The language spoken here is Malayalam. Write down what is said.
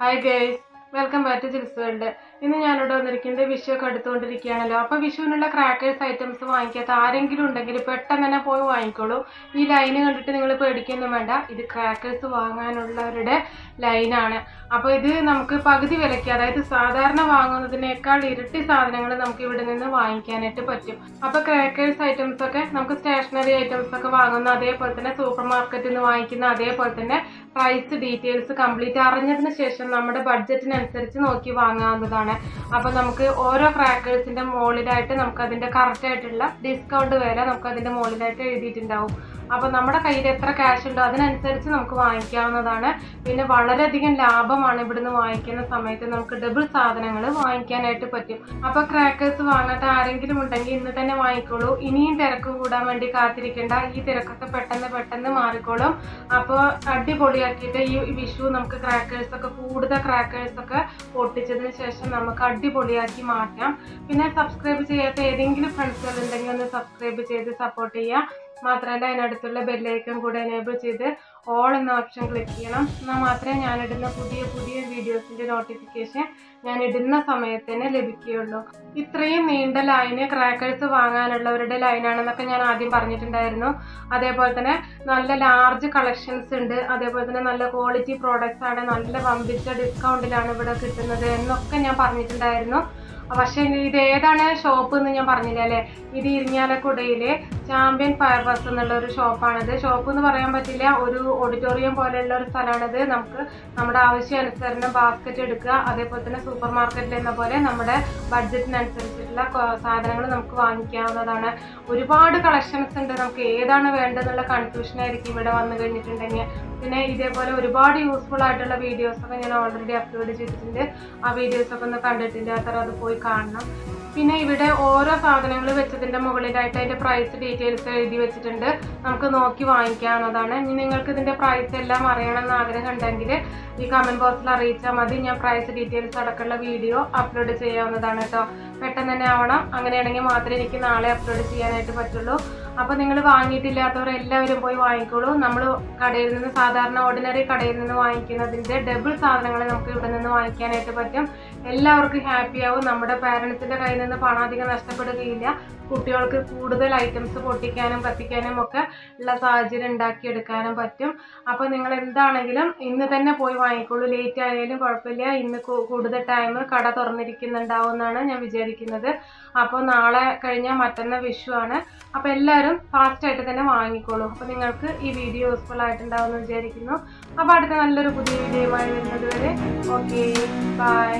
Hi guys. Welcome back to Jil's world ഇന്ന് ഞാനിവിടെ വന്നിരിക്കുന്നത് വിഷു ഒക്കെ അടുത്തുകൊണ്ടിരിക്കുകയാണല്ലോ. അപ്പൊ വിഷുവിനുള്ള ക്രാക്കേഴ്സ് ഐറ്റംസ് വാങ്ങിക്കാത്ത ആരെങ്കിലും ഉണ്ടെങ്കിൽ പെട്ടെന്ന് തന്നെ പോയി വാങ്ങിക്കോളൂ. ഈ ലൈന് കണ്ടിട്ട് നിങ്ങൾ പേടിക്കൊന്നും വേണ്ട. ഇത് ക്രാക്കേഴ്സ് വാങ്ങാനുള്ളവരുടെ ലൈനാണ് അപ്പോൾ ഇത് നമുക്ക് പകുതി വിലയ്ക്ക് അതായത് സാധാരണ വാങ്ങുന്നതിനേക്കാൾ ഇരട്ടി സാധനങ്ങൾ നമുക്ക് ഇവിടെ നിന്ന് വാങ്ങിക്കാനായിട്ട് പറ്റും. അപ്പോൾ ക്രാക്കേഴ്സ് ഐറ്റംസ് ഒക്കെ നമുക്ക് സ്റ്റേഷനറി ഐറ്റംസ് ഒക്കെ വാങ്ങുന്ന അതേപോലെ തന്നെ സൂപ്പർ മാർക്കറ്റിൽ നിന്ന് വാങ്ങിക്കുന്ന അതേപോലെ തന്നെ പ്രൈസ് ഡീറ്റെയിൽസ് കംപ്ലീറ്റ് അറിഞ്ഞതിന് ശേഷം നമ്മുടെ ബഡ്ജറ്റിനനുസരിച്ച് നോക്കി വാങ്ങാവുന്നതാണ്. അപ്പൊ നമുക്ക് ഓരോ ക്രാക്കേഴ്സിന്റെ മുകളിലായിട്ട് നമുക്ക് അതിന്റെ കറക്റ്റ് ആയിട്ടുള്ള ഡിസ്കൗണ്ട് വില നമുക്ക് അതിന്റെ മുകളിലായിട്ട് എഴുതിയിട്ടുണ്ടാവും. അപ്പൊ നമ്മുടെ കയ്യിൽ എത്ര ക്യാഷ് ഉണ്ടോ അതിനനുസരിച്ച് നമുക്ക് വാങ്ങിക്കാവുന്നതാണ്. പിന്നെ വളരെയധികം ലാഭമാണ് ഇവിടുന്ന് വാങ്ങിക്കുന്ന സമയത്ത് നമുക്ക് ഡബിൾ സാധനങ്ങൾ വാങ്ങിക്കാനായിട്ട് പറ്റും. അപ്പോൾ ക്രാക്കേഴ്സ് വാങ്ങാത്ത ആരെങ്കിലും ഉണ്ടെങ്കിൽ ഇന്ന് തന്നെ വാങ്ങിക്കോളൂ. ഇനിയും തിരക്ക് കൂടാൻ വേണ്ടി കാത്തിരിക്കേണ്ട. ഈ തിരക്കൊക്കെ പെട്ടെന്ന് പെട്ടെന്ന് മാറിക്കോളും. അപ്പോൾ അടിപൊളിയാക്കിയിട്ട് ഈ വിഷു നമുക്ക് ക്രാക്കേഴ്സ് ഒക്കെ കൂടുതൽ ക്രാക്കേഴ്സ് ഒക്കെ പൊട്ടിച്ചതിന് ശേഷം നമുക്ക് അടിപൊളിയാക്കി മാറ്റാം. പിന്നെ സബ്സ്ക്രൈബ് ചെയ്യാത്ത ഏതെങ്കിലും ഫ്രണ്ട്സുകൾ ഉണ്ടെങ്കിൽ ഒന്ന് സബ്സ്ക്രൈബ് ചെയ്ത് സപ്പോർട്ട് ചെയ്യുക. മാത്രമല്ല അതിനടുത്തുള്ള ബെല്ലൈക്കൺ കൂടെ എനേബിൾ ചെയ്ത് ഓൾ എന്ന ഓപ്ഷൻ ക്ലിക്ക് ചെയ്യണം. എന്നാൽ മാത്രമേ ഞാനിടുന്ന പുതിയ പുതിയ വീഡിയോസിന്റെ നോട്ടിഫിക്കേഷൻ ഞാൻ ഇടുന്ന സമയത്ത് തന്നെ ലഭിക്കുകയുള്ളൂ. ഇത്രയും നീണ്ട ലൈന് ക്രാക്കേഴ്സ് വാങ്ങാനുള്ളവരുടെ ലൈനാണെന്നൊക്കെ ഞാൻ ആദ്യം പറഞ്ഞിട്ടുണ്ടായിരുന്നു. അതേപോലെ തന്നെ നല്ല ലാർജ് കളക്ഷൻസ് ഉണ്ട്. അതേപോലെ തന്നെ നല്ല ക്വാളിറ്റി പ്രോഡക്റ്റ്സ് ആണ്. നല്ല വമ്പിച്ച ഡിസ്കൗണ്ടിലാണ് ഇവിടെ കിട്ടുന്നത് എന്നൊക്കെ ഞാൻ പറഞ്ഞിട്ടുണ്ടായിരുന്നു. പക്ഷേ ഇത് ഏതാണ് ഷോപ്പ് എന്ന് ഞാൻ പറഞ്ഞില്ല അല്ലേ? ഇത് ഇരിഞ്ഞാലക്കുടയിലെ ചാമ്പ്യൻ ഫയർ ബസ് എന്നുള്ള ഒരു ഷോപ്പാണിത്. ഷോപ്പ് എന്ന് പറയാൻ പറ്റില്ല ഒരു ഓഡിറ്റോറിയം പോലെയുള്ള ഒരു സ്ഥലമാണിത്. നമുക്ക് നമ്മുടെ ആവശ്യാനുസരണം ബാസ്ക്കറ്റ് എടുക്കുക അതേപോലെ തന്നെ സൂപ്പർ മാർക്കറ്റിൽ എന്ന പോലെ നമ്മുടെ ബഡ്ജറ്റിനനുസരിച്ചിട്ടുള്ള സാധനങ്ങൾ നമുക്ക് വാങ്ങിക്കാവുന്നതാണ്. ഒരുപാട് കളക്ഷൻസ് ഉണ്ട്. നമുക്ക് ഏതാണ് വേണ്ടതെന്നുള്ള കൺഫ്യൂഷൻ ആയിരിക്കും ഇവിടെ വന്നു കഴിഞ്ഞിട്ടുണ്ടെങ്കിൽ. പിന്നെ ഇതേപോലെ ഒരുപാട് യൂസ്ഫുൾ ആയിട്ടുള്ള വീഡിയോസ് ഒക്കെ ഞാൻ ഓൾറെഡി അപ്ലോഡ് ചെയ്തിട്ടുണ്ട്. ആ വീഡിയോസ് ഒക്കെ ഒന്ന് കണ്ടിട്ടില്ലാത്തവർ അത് പോയി കാണണം. പിന്നെ ഇവിടെ ഓരോ സാധനങ്ങൾ വെച്ചതിന്റെ മുകളിലായിട്ട് അതിന്റെ പ്രൈസ് ഡീറ്റെയിൽസ് എഴുതി വെച്ചിട്ടുണ്ട്. നമുക്ക് നോക്കി വാങ്ങിക്കാവുന്നതാണ്. ഇനി നിങ്ങൾക്ക് ഇതിന്റെ പ്രൈസ് എല്ലാം അറിയണമെന്ന് ആഗ്രഹം ഉണ്ടെങ്കിൽ ഈ കമന്റ് ബോക്സിൽ അറിയിച്ചാൽ മതി. ഞാൻ പ്രൈസ് ഡീറ്റെയിൽസ് അടക്കമുള്ള വീഡിയോ അപ്ലോഡ് ചെയ്യാവുന്നതാണ് കേട്ടോ. പെട്ടെന്ന് തന്നെ ആവണം. അങ്ങനെയാണെങ്കിൽ മാത്രമേ എനിക്ക് നാളെ അപ്ലോഡ് ചെയ്യാനായിട്ട് പറ്റുള്ളൂ. അപ്പോൾ നിങ്ങൾ വാങ്ങിയിട്ടില്ലാത്തവർ എല്ലാവരും പോയി വാങ്ങിക്കോളൂ. നമ്മൾ കടയിൽ നിന്ന് സാധാരണ ഓർഡിനറി കടയിൽ നിന്ന് വാങ്ങിക്കുന്നതിന്റെ ഡബിൾ സാധനങ്ങൾ നമുക്ക് ഇവിടെ നിന്ന് വാങ്ങിക്കാനായിട്ട് പറ്റും. എല്ലാവർക്കും ഹാപ്പി ആവും നമ്മുടെ പാരൻസിന്റെ കയ്യിൽ നിന്ന് പണം അധികം നഷ്ടപ്പെടുകയില്ല. കുട്ടികൾക്ക് കൂടുതൽ ഐറ്റംസ് പൊട്ടിക്കാനും കത്തിക്കാനും ഒക്കെ ഉള്ള സാഹചര്യം ഉണ്ടാക്കിയെടുക്കാനും പറ്റും. അപ്പോൾ നിങ്ങൾ എന്താണെങ്കിലും ഇന്ന് തന്നെ പോയി വാങ്ങിക്കോളൂ. ലേറ്റ് ആയാലും കുഴപ്പമില്ല. ഇന്ന് കൂടുതൽ ടൈം കട തുറന്നിരിക്കുന്നുണ്ടാവും എന്നാണ് ഞാൻ വിചാരിക്കുന്നത്. അപ്പോൾ നാളെ കഴിഞ്ഞാൽ മറ്റന്ന വിഷു ആണ്. അപ്പോൾ എല്ലാവരും ഫാസ്റ്റായിട്ട് തന്നെ വാങ്ങിക്കോളൂ. അപ്പോൾ നിങ്ങൾക്ക് ഈ വീഡിയോ യൂസ്ഫുൾ ആയിട്ടുണ്ടാവും എന്ന് വിചാരിക്കുന്നു. അപ്പോൾ അടുത്ത നല്ലൊരു പുതിയ വീഡിയോയുമായി വരുന്നത് വരെ. Okay bye